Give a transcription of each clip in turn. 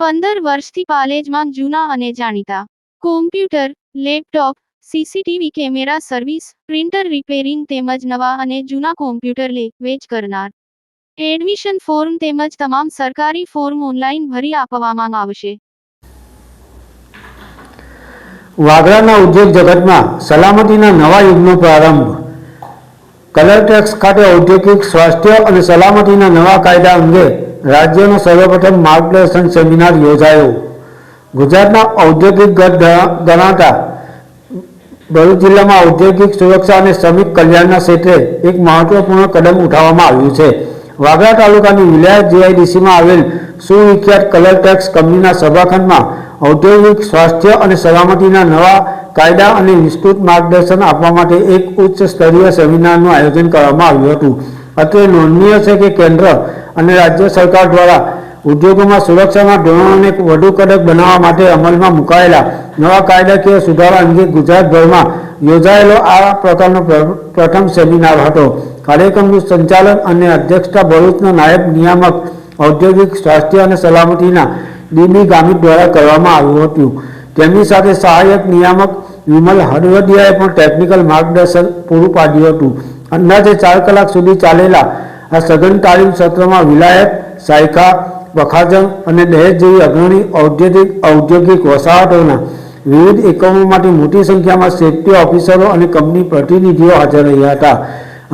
પંદર વર્ષથી પાલેજમાં જૂના અને જાણીતા. Computer laptop CCTV camera service printer repairing તેમજ નવા અને જૂના કોમ્પ્યુટર લે, વેચ કરનાર. એડમિશન ફોર્મ તેમજ તમામ સરકારી ફોર્મ ઓનલાઈન ભરી આપવામાં આવશે. વાગરાના ઉદ્યોગ જગતમાં સલામતીના નવા યુગનો પ્રારંભ. કલર ટેક્સ ખાતે ઔદ્યોગિક સ્વાસ્થ્ય અને સલામતીના નવા કાયદા અંગે રાજ્યનો સર્વપ્રથમ માર્ગદર્શન સેમિનાર યોજાયો. ગુજરાતના ઔદ્યોગિક ગણા- ગણાતા ભરૂચ જિલ્લામાં ઔદ્યોગિક સુરક્ષા અને શ્રમિક કલ્યાણના ક્ષેત્રે એક મહત્વપૂર્ણ કદમ ઉઠાવવામાં આવ્યું છે. વાગરા તાલુકાની વિલાયત જીઆઈડીસીમાં આવેલ સુવિખ્યાત કલર ટેક્સ કંપનીના સભાખંડમાં ઔદ્યોગિક સ્વાસ્થ્ય અને સલામતીના નવા કાયદા અને વિસ્તૃત માર્ગદર્શન આપવા માટે એક ઉચ્ચ સ્તરીય સેમિનારનું આયોજન કરવામાં આવ્યું હતું. અત્રે નોંધનીય છે કે કેન્દ્ર અને રાજ્ય સરકાર દ્વારા ઉદ્યોગોમાં સુરક્ષાના ધોરણોને વધુ કડક બનાવવા માટે અમલમાં મુકાયેલા નવા કાયદાકીય સુધારા અંગે ગુજરાતભરમાં યોજાયેલો આ પ્રકારનો પ્રથમ સેમિનાર હતો. કાર્યક્રમનું સંચાલન અને અધ્યક્ષતા ભરૂચના નાયબ નિયામક ઔદ્યોગિક સ્વાસ્થ્ય અને સલામતીના ડીબી ગામિત દ્વારા કરવામાં આવ્યું હતું. તેમની સાથે સહાયક નિયામક વિમલ હરવદિયાએ પણ ટેકનિકલ માર્ગદર્શન પૂરું પાડ્યું હતું. અંદાજે ચાર કલાક સુધી ચાલેલા આ સઘન તાલીમ સત્રમાં વિલાયત, સાયકા, વખાજમ અને દહેજ જેવી અગ્રણી ઔદ્યોગિક ઔદ્યોગિક વસાહતોના વિવિધ એકમોમાંથી મોટી સંખ્યામાં સેફ્ટી ઓફિસરો અને કંપની પ્રતિનિધિઓ હાજર રહ્યા હતા.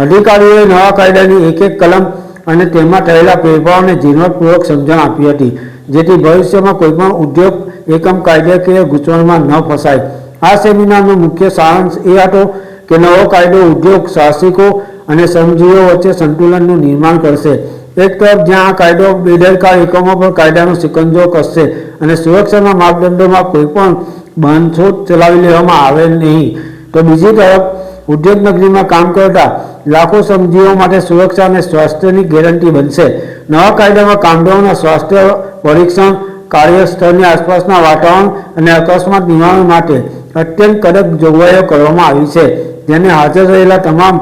અધિકારીઓએ નવા કાયદાની એક એક કલમ અને તેમાં થયેલા ફેરફારોને ઝીણવટપૂર્વક સમજણ આપી હતી, જેથી ભવિષ્યમાં કોઈપણ ઉદ્યોગ એકમ કાયદાકીય ગૂંચવણમાં ન ફસાય. આ સેમિનારનો મુખ્ય સારાંશ એ હતો કે નવો કાયદો ઉદ્યોગ સાહસિકો અને શ્રમજીવીઓ વચ્ચે સંતુલનનું નિર્માણ કરશે. એક તરફ જ્યાં આ કાયદો બેદરકાર એકમો પર કાયદાનો સિકંજો કસશે અને સુરક્ષાના માપદંડોમાં કોઈ પણ બાંધછોડ ચલાવી લેવામાં આવે નહીં. તો બીજી તરફ, ઉદ્યોગ નગરીમાં કામ કરતા લાખો શ્રમજીવીઓ માટે સુરક્ષા અને સ્વાસ્થ્યની ગેરંટી બનશે. નવા કાયદામાં કામદારોના સ્વાસ્થ્ય પરીક્ષણ, કાર્યસ્થળની આસપાસના વાતાવરણ અને અકસ્માત નિવારણ માટે અત્યંત કડક જોગવાઈઓ કરવામાં આવી છે. જેને હાજર રહેલા તમામ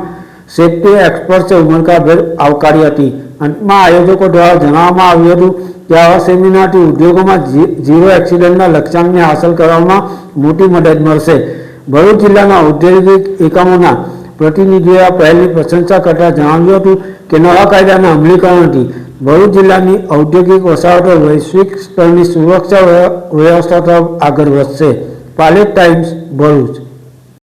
સેફ્ટી એક્સપર્ટ્સે ઉમળકાભેર આવકારી હતી. અંતમાં આયોજકો દ્વારા જણાવવામાં આવ્યું હતું કે આવા સેમિનારથી ઉદ્યોગોમાં ઝીરો એક્સિડન્ટના લક્ષ્યાંકને હાંસલ કરવામાં મોટી મદદ મળશે. ભરૂચ જિલ્લાના ઔદ્યોગિક એકમોના પ્રતિનિધિઓએ આ પહેલની પ્રશંસા કરતા જણાવ્યું હતું કે નવા કાયદાના અમલીકરણથી ભરૂચ જિલ્લાની ઔદ્યોગિક વસાહતો વૈશ્વિક સ્તરની સુરક્ષા વ્ય- વ્યવસ્થા તરફ આગળ વધશે. પાલેટ ટાઈમ્સ, ભરૂચ.